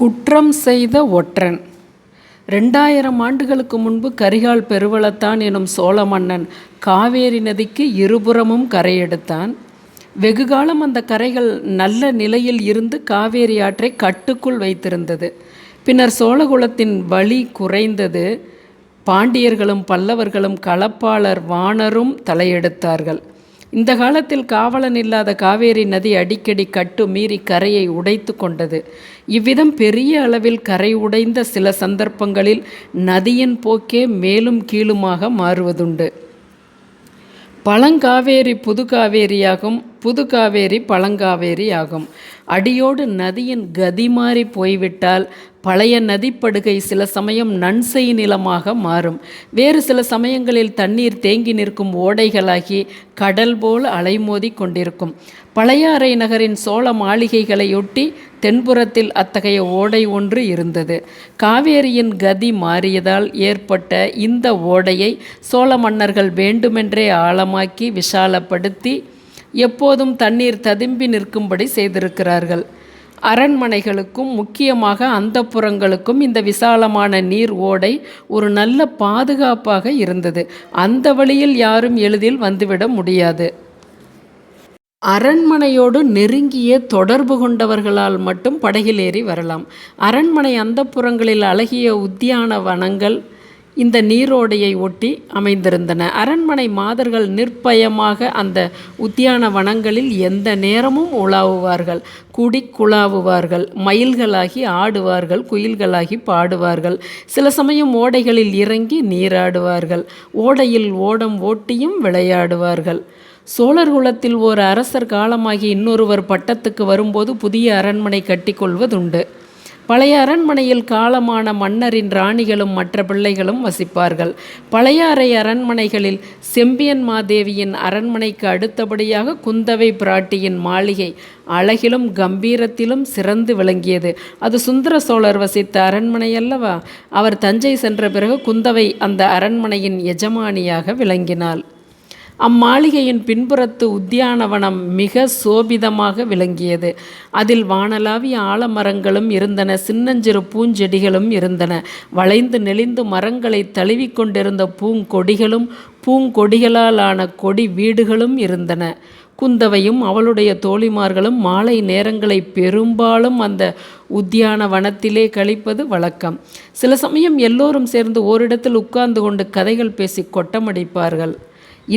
குற்றம் செய்த ஒற்றன். ரெண்டாயிரம் ஆண்டுகளுக்கு முன்பு கரிகால் பெருவளத்தான் எனும் சோழ மன்னன் காவேரி நதிக்கு இருபுறமும் கரையெடுத்தான். வெகுகாலம் அந்த கரைகள் நல்ல நிலையில் இருந்து காவேரி ஆற்றை கட்டுக்குள் வைத்திருந்தது. பின்னர் சோழகுலத்தின் வழி குறைந்தது. பாண்டியர்களும் பல்லவர்களும் களப்பாளர் வாணரும் தலையெடுத்தார்கள். இந்த காலத்தில் காவலன் இல்லாத காவேரி நதி அடிக்கடி கட்டு மீறி கரையை உடைத்து கொண்டது. இவ்விதம் பெரிய அளவில் கரை உடைந்த சில சந்தர்ப்பங்களில் நதியின் போக்கே மேலும் கீழுமாக மாறுவதுண்டு. பழங்காவேரி புதுகாவேரியாகும் புதுகாவேரி பழங்காவேரி ஆகும். அடியோடு நதியின் கதி மாறி போய்விட்டால் பழைய நதிப்படுகை சில சமயம் நன்செய் நிலமாக மாறும். வேறு சில சமயங்களில் தண்ணீர் தேங்கி நிற்கும் ஓடைகளாகி கடல் போல் அலைமோதி கொண்டிருக்கும். பழையாறை நகரின் சோழ மாளிகைகளையொட்டி தென்புறத்தில் அத்தகைய ஓடை ஒன்று இருந்தது. காவேரியின் கதி மாறியதால் ஏற்பட்ட இந்த ஓடையை சோழ மன்னர்கள் வேண்டுமென்றே ஆழமாக்கி விஷாலப்படுத்தி எப்போதும் தண்ணீர் ததும்பி நிற்கும்படி செய்திருக்கிறார்கள். அரண்மனைகளுக்கும் முக்கியமாக அந்தப்புறங்களுக்கும் இந்த விசாலமான நீர் ஓடை ஒரு நல்ல பாதுகாப்பாக இருந்தது. அந்த வழியில் யாரும் எளிதில் வந்துவிட முடியாது. அரண்மனையோடு நெருங்கிய தொடர்பு கொண்டவர்களால் மட்டும் படகிலேறி வரலாம். அரண்மனை அந்தப்புறங்களில் அழகிய உத்தியான வனங்கள் இந்த நீரோடையை ஒட்டி அமைந்திருந்தன. அரண்மனை மாதர்கள் நிர்பயமாக அந்த உத்தியான வனங்களில் எந்த நேரமும் உலாவுவார்கள். குடி குழாவுவார்கள் மயில்களாகி ஆடுவார்கள் குயில்களாகி பாடுவார்கள். சில சமயம் ஓடைகளில் இறங்கி நீராடுவார்கள். ஓடையில் ஓடம் ஓட்டியும் விளையாடுவார்கள். சோழர் குலத்தில் ஒரு அரசர் காலமாகி இன்னொருவர் பட்டத்துக்கு வரும்போது புதிய அரண்மனை கட்டிக்கொள்வதுண்டு. பழைய அரண்மனையில் காலமான மன்னரின் ராணிகளும் மற்ற பிள்ளைகளும் வசிப்பார்கள். பழையாறை அரண்மனைகளில் செம்பியன் மாதேவியின் அரண்மனைக்கு அடுத்தபடியாக குந்தவை பிராட்டியின் மாளிகை அழகிலும் கம்பீரத்திலும் சிறந்து விளங்கியது. அது சுந்தர சோழர் வசித்த அரண்மனை அல்லவா? அவர் தஞ்சை சென்ற பிறகு குந்தவை அந்த அரண்மனையின் எஜமானியாக விளங்கினாள். அம்மாளிகையின் பின்புறத்து உத்தியானவனம் மிக சோபிதமாக விளங்கியது. அதில் வானலாவிய ஆலமரங்களும் இருந்தன சின்னஞ்சிறு பூஞ்செடிகளும் இருந்தன. வளைந்து நெளிந்து மரங்களை தழுவிக்கொண்டிருந்த பூங்கொடிகளும் பூங்கொடிகளாலான கொடி வீடுகளும் இருந்தன. குந்தவையும் அவளுடைய தோழிமார்களும் மாலை நேரங்களை பெரும்பாலும் அந்த உத்தியான வனத்திலே கழிப்பது வழக்கம். சில சமயம் எல்லோரும் சேர்ந்து ஓரிடத்தில் உட்கார்ந்து கொண்டு கதைகள் பேசி கொட்டமடிப்பார்கள்.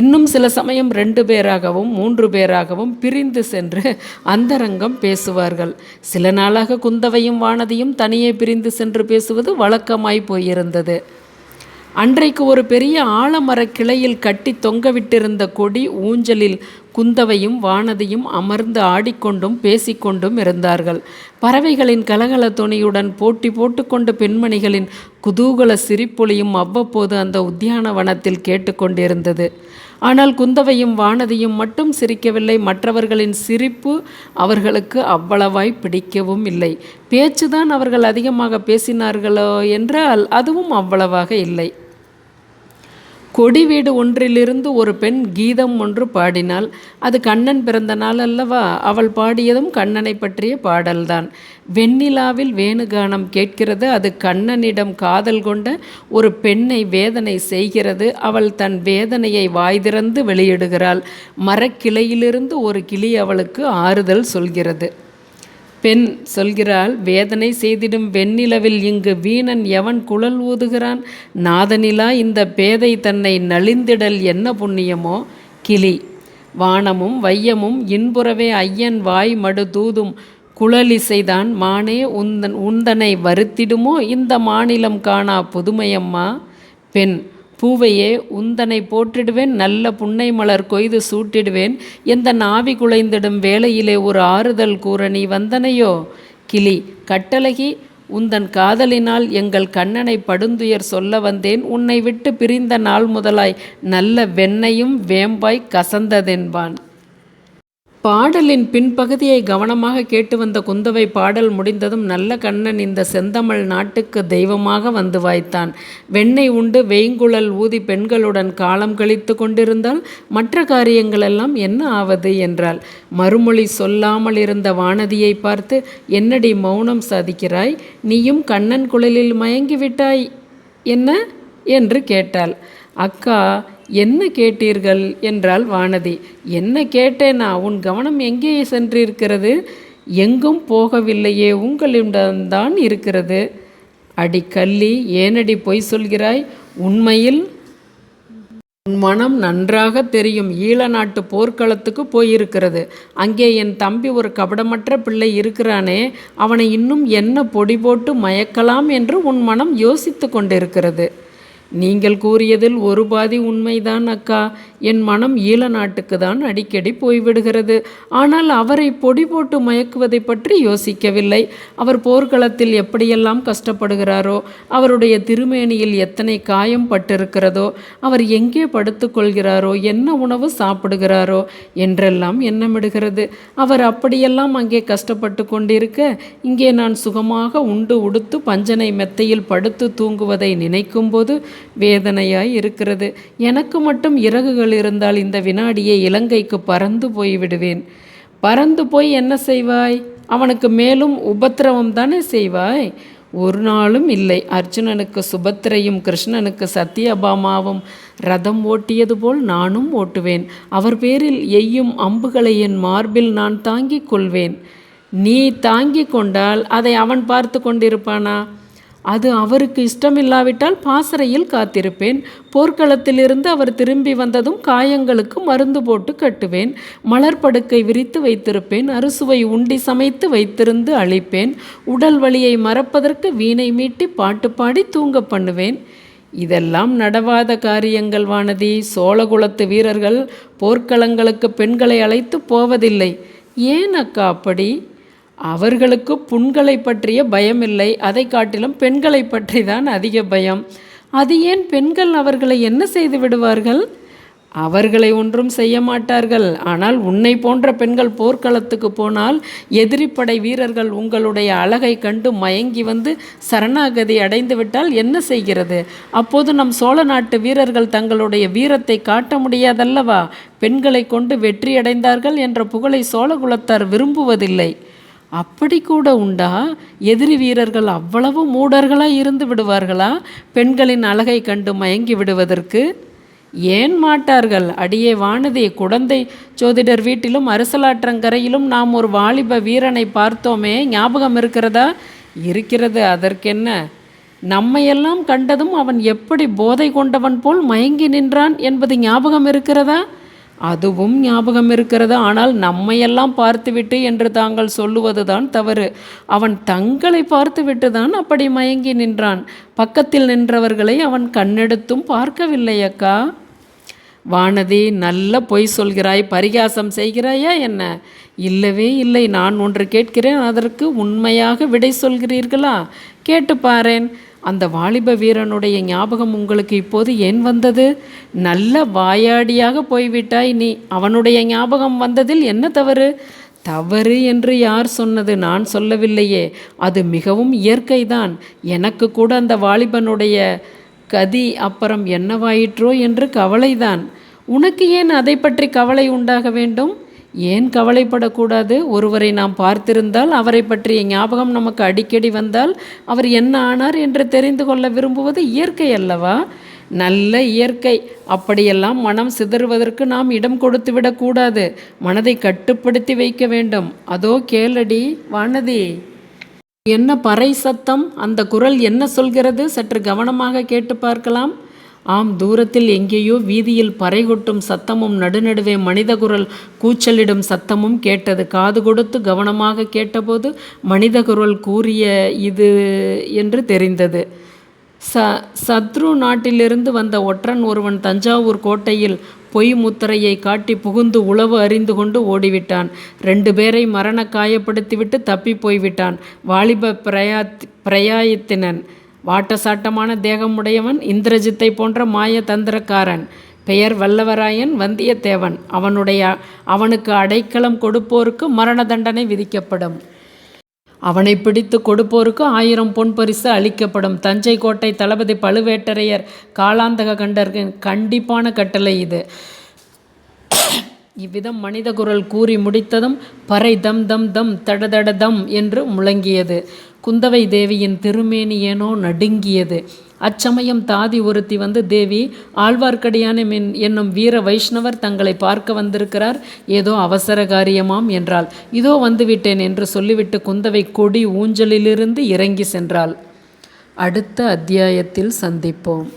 இன்னும் சில சமயம் ரெண்டு பேராகவும் மூன்று பேராகவும் பிரிந்து சென்று அந்தரங்கம் பேசுவார்கள். சில நாளாக குந்தவையும் வானதியும் தனியே பிரிந்து சென்று பேசுவது வழக்கமாய் போயிருந்தது. அன்றைக்கு ஒரு பெரிய ஆலமரக் கிளையில் கட்டி தொங்கவிட்டிருந்த கொடி ஊஞ்சலில் குந்தவையும் வானதியும் அமர்ந்து ஆடிக்கொண்டும் பேசிக்கொண்டும் இருந்தார்கள். பறவைகளின் கலகல துணியுடன் போட்டி போட்டுக்கொண்டு பெண்மணிகளின் குதூகல சிரிப்பொலியும் அவ்வப்போது அந்த உத்தியானவனத்தில் கேட்டுக்கொண்டிருந்தது. ஆனால் குந்தவையும் வானதியும் மட்டும் சிரிக்கவில்லை. மற்றவர்களின் சிரிப்பு அவர்களுக்கு அவ்வளவாய் பிடிக்கவும் இல்லை. பேச்சுதான் அவர்கள் அதிகமாக பேசினார்களோ என்றால் அதுவும் அவ்வளவாக இல்லை. கொடி வீடு ஒன்றிலிருந்து ஒரு பெண் கீதம் ஒன்று பாடினாள். அது கண்ணன் பிறந்த நாள் அல்லவா? அவள் பாடியதும் கண்ணனை பற்றிய பாடல்தான். வெண்ணிலாவில் வேணுகானம் கேட்கிறது. அது கண்ணனிடம் காதல் கொண்ட ஒரு பெண்ணை வேதனை செய்கிறது. அவள் தன் வேதனையை வாய் திறந்து வெளியிடுகிறாள். மரக்கிளையிலிருந்து ஒரு கிளி அவளுக்கு ஆறுதல் சொல்கிறது. பெண் சொல்கிறாள் வேதனை செய்திடும் வெண்ணிலவில் இங்கு வீணன் எவன் குழல் ஊதுகிறான்? நாதனிலா இந்த பேதை தன்னை நலிந்திடல் என்ன புண்ணியமோ? கிளி. வானமும் வையமும் இன்புறவே ஐயன் வாய் மடு தூதும். குழலிசைதான் மானே உந்தன் உந்தனை வருத்திடுமோ? இந்த மாநிலம் காணா புதுமையம்மா? பெண். பூவையே உந்தனை போற்றிடுவேன் நல்ல புன்னை மலர் கொய்து சூட்டிடுவேன். எந்த நாவி குலைந்திடும் வேளையிலே ஒரு ஆறுதல் கூற நீ வந்தனையோ? கிளி கட்டழகி உந்தன் காதலினால் எங்கள் கண்ணனை படுந்துயர் சொல்ல வந்தேன். உன்னை விட்டு பிரிந்த நாள் முதலாய் நல்ல வெண்ணையும் வேம்பாய் கசந்ததென்பான். பாடலின் பின்பகுதியை கவனமாக கேட்டு வந்த குந்தவை பாடல் முடிந்ததும் நல்ல கண்ணன் இந்த செந்தமிழ் நாட்டுக்கு தெய்வமாக வந்து வாய்த்தான். வெண்ணெய் உண்டு வெய்ங்குழல் ஊதி பெண்களுடன் காலம் கழித்து கொண்டிருந்தால் மற்ற காரியங்களெல்லாம் என்ன ஆவது என்றால் மறுமொழி சொல்லாமல் இருந்த வானதியை பார்த்து என்னடி மௌனம் சாதிக்கிறாய்? நீயும் கண்ணன் குழலில் மயங்கிவிட்டாய்? என்ன? என்று கேட்டாள். அக்கா என்ன கேட்டீர்கள் என்றாள் வானதி. என்ன கேட்டேனா உன் கவனம் எங்கே சென்றிருக்கிறது? எங்கும் போகவில்லையே உங்களிடம்தான் இருக்கிறது. அடி கள்ளி ஏனடி பொய் சொல்கிறாய்? உண்மையில் உன் மனம் நன்றாக தெரியும். ஈழ நாட்டு போர்க்களத்துக்கு போயிருக்கிறது. அங்கே என் தம்பி ஒரு கபடமற்ற பிள்ளை இருக்கிறானே அவனை இன்னும் என்ன பொடி போட்டு மயக்கலாம் என்று உன் மனம் யோசித்து கொண்டிருக்கிறது. நீங்கள் கூறியதில் ஒரு பாதி உண்மைதான் அக்கா. என் மனம் ஈழ நாட்டுக்கு தான் அடிக்கடி போய்விடுகிறது. ஆனால் அவரை பொடி போட்டு மயக்குவதை பற்றி யோசிக்கவில்லை. அவர் போர்க்களத்தில் எப்படியெல்லாம் கஷ்டப்படுகிறாரோ அவருடைய திருமேனியில் எத்தனை காயம் பட்டிருக்கிறதோ அவர் எங்கே படுத்துக்கொள்கிறாரோ என்ன உணவு சாப்பிடுகிறாரோ என்றெல்லாம் எண்ணமிடுகிறது. அவர் அப்படியெல்லாம் அங்கே கஷ்டப்பட்டு கொண்டிருக்க இங்கே நான் சுகமாக உண்டு உடுத்து பஞ்சனை மெத்தையில் படுத்து தூங்குவதை நினைக்கும்போது வேதனையாய் இருக்கிறது. எனக்கு மட்டும் இறகுகள் இருந்தால் இந்த வினாடியை இலங்கைக்கு பறந்து போய் விடுவேன். பறந்து போய் என்ன செய்வாய்? அவனுக்கு மேலும் உபத்திரவம் தானே செய்வாய்? ஒரு நாளும் இல்லை. அர்ஜுனனுக்கு சுபத்திரையும் கிருஷ்ணனுக்கு சத்யபாமாவும் ரதம் ஓட்டியது போல் நானும் ஓட்டுவேன். அவர் பேரில் எய்யும் அம்புகளை என் மார்பில் நான் தாங்கிக் கொள்வேன். நீ தாங்கிக் கொண்டால் அதை அவன் பார்த்து கொண்டிருப்பானா? அது அவருக்கு இஷ்டமில்லாவிட்டால் பாசறையில் காத்திருப்பேன். போர்க்களத்திலிருந்து அவர் திரும்பி வந்ததும் காயங்களுக்கு மருந்து போட்டு கட்டுவேன். மலர்படுக்கை விரித்து வைத்திருப்பேன். அறுசுவை உண்டி சமைத்து வைத்திருந்து அழிப்பேன். உடல் வலியை மறப்பதற்கு வீணை மீட்டி பாட்டு பாடி தூங்க பண்ணுவேன். இதெல்லாம் நடவாத காரியங்கள் வானதி. சோழகுலத்து வீரர்கள் போர்க்களங்களுக்கு பெண்களை அழைத்து போவதில்லை. ஏன் அக்கா அப்படி? அவர்களுக்கு புண்களை பற்றிய பயமில்லை. அதை காட்டிலும் பெண்களை பற்றி தான் அதிக பயம். அது ஏன் பெண்கள் அவர்களை என்ன செய்து விடுவார்கள்? அவர்களை ஒன்றும் செய்ய மாட்டார்கள். ஆனால் உன்னை போன்ற பெண்கள் போர்க்களத்துக்கு போனால் எதிரிப்படை வீரர்கள் உங்களுடைய அழகை கண்டு மயங்கி வந்து சரணாகதி அடைந்துவிட்டால் என்ன செய்கிறது? அப்போது நம் சோழ நாட்டு வீரர்கள் தங்களுடைய வீரத்தை காட்ட முடியாதல்லவா? பெண்களை கொண்டு வெற்றியடைந்தார்கள் என்ற புகழை சோழகுலத்தார் விரும்புவதில்லை. அப்படி கூட உண்டா? எதிரி வீரர்கள் அவ்வளவு மூடர்களாக இருந்து விடுவார்களா? பெண்களின் அழகை கண்டு மயங்கி விடுவதற்கு? ஏன் மாட்டார்கள்? அடியே வானதி குழந்தை ஜோதிடர் வீட்டிலும் அரசலாற்றங்கரையிலும் நாம் ஒரு வாலிப வீரனை பார்த்தோமே ஞாபகம் இருக்கிறதா? இருக்கிறது அதற்கென்ன? நம்மையெல்லாம் கண்டதும் அவன் எப்படி போதை கொண்டவன் போல் மயங்கி நின்றான் என்பது ஞாபகம் இருக்கிறதா? அதுவும் ஞாபகம் இருக்கிறது. ஆனால் நம்மையெல்லாம் பார்த்துவிட்டு என்று தாங்கள் சொல்லுவதுதான் தவறு. அவன் தங்களை பார்த்துவிட்டு தான் அப்படி மயங்கி நின்றான். பக்கத்தில் நின்றவர்களை அவன் கண்ணெடுத்தும் பார்க்கவில்லை அக்கா. வானதி நல்ல பொய் சொல்கிறாய் பரிகாசம் செய்கிறாயா என்ன? இல்லவே இல்லை நான் ஒன்று கேட்கிறேன் அதற்கு உண்மையாக விடை சொல்கிறீர்களா? கேட்டு பாரேன். அந்த வாலிப வீரனுடைய ஞாபகம் உங்களுக்கு இப்போது ஏன் வந்தது? நல்ல வாயாடியாக போய்விட்டாய் நீ. அவனுடைய ஞாபகம் வந்ததில் என்ன தவறு? தவறு என்று யார் சொன்னது நான் சொல்லவில்லையே. அது மிகவும் இயற்கைதான். எனக்கு கூட அந்த வாலிபனுடைய கதி அப்புறம் என்னவாயிற்றோ என்று கவலைதான். உனக்கு ஏன் அதை பற்றி கவலை உண்டாக வேண்டும்? ஏன் கவலைப்படக்கூடாது? ஒருவரை நாம் பார்த்திருந்தால் அவரை பற்றிய ஞாபகம் நமக்கு அடிக்கடி வந்தால் அவர் என்ன ஆனார் என்று தெரிந்து கொள்ள விரும்புவது இயற்கை அல்லவா? நல்ல இயற்கை. அப்படியெல்லாம் மனம் சிதறுவதற்கு நாம் இடம் கொடுத்து விடக்கூடாது மனதை கட்டுப்படுத்தி வைக்க வேண்டும். அதோ கேளடி வானதி. என்ன பறை சத்தம்? அந்த குரல் என்ன சொல்கிறது? சற்று கவனமாக கேட்டு பார்க்கலாம். ஆம் தூரத்தில் எங்கேயோ வீதியில் பறை கொட்டும் சத்தமும் நடுநடுவே மனித குரல் கூச்சலிடும் சத்தமும் கேட்டது. காது கொடுத்து கவனமாக கேட்டபோது மனித குரல் கூறிய இது என்று தெரிந்தது. ச சத்ரு நாட்டிலிருந்து வந்த ஒற்றன் ஒருவன் தஞ்சாவூர் கோட்டையில் பொய் முத்திரையை காட்டி புகுந்து உளவு அறிந்து கொண்டு ஓடிவிட்டான். ரெண்டு பேரை மரண காயப்படுத்திவிட்டு தப்பி போய்விட்டான். வாலிப பிரயாத் பிரயாயத்தினன். வாட்டசாட்டமான தேகமுடையவன் இந்திரஜித்தை போன்ற மாய தந்திரக்காரன். பெயர் வல்லவராயன் வந்தியத்தேவன். அவனுடைய அவனுக்கு அடைக்கலம் கொடுப்போருக்கு மரண தண்டனை விதிக்கப்படும். அவனை பிடித்து கொடுப்போருக்கு ஆயிரம் பொன் பரிசு அளிக்கப்படும். தஞ்சை கோட்டை தளபதி பழுவேட்டரையர் காலாந்தக கண்டர்களின் கண்டிப்பான கட்டளை இது. இவ்விதம் மனித குரல் கூறி முடித்ததும் பறை தம் தம் தம் தடதட தம் என்று முழங்கியது. குந்தவை தேவியின் திருமேனி ஏனோ நடுங்கியது. அச்சமயம் தாதி ஒருத்தி வந்து தேவி ஆழ்வார்க்கடியான என்னும் வீர வைஷ்ணவர் தங்களை பார்க்க வந்திருக்கிறார். ஏதோ அவசர காரியமாம் என்றாள். இதோ வந்துவிட்டேன் என்று சொல்லிவிட்டு குந்தவை கொடி ஊஞ்சலிலிருந்து இறங்கி சென்றாள். அடுத்த அத்தியாயத்தில் சந்திப்போம்.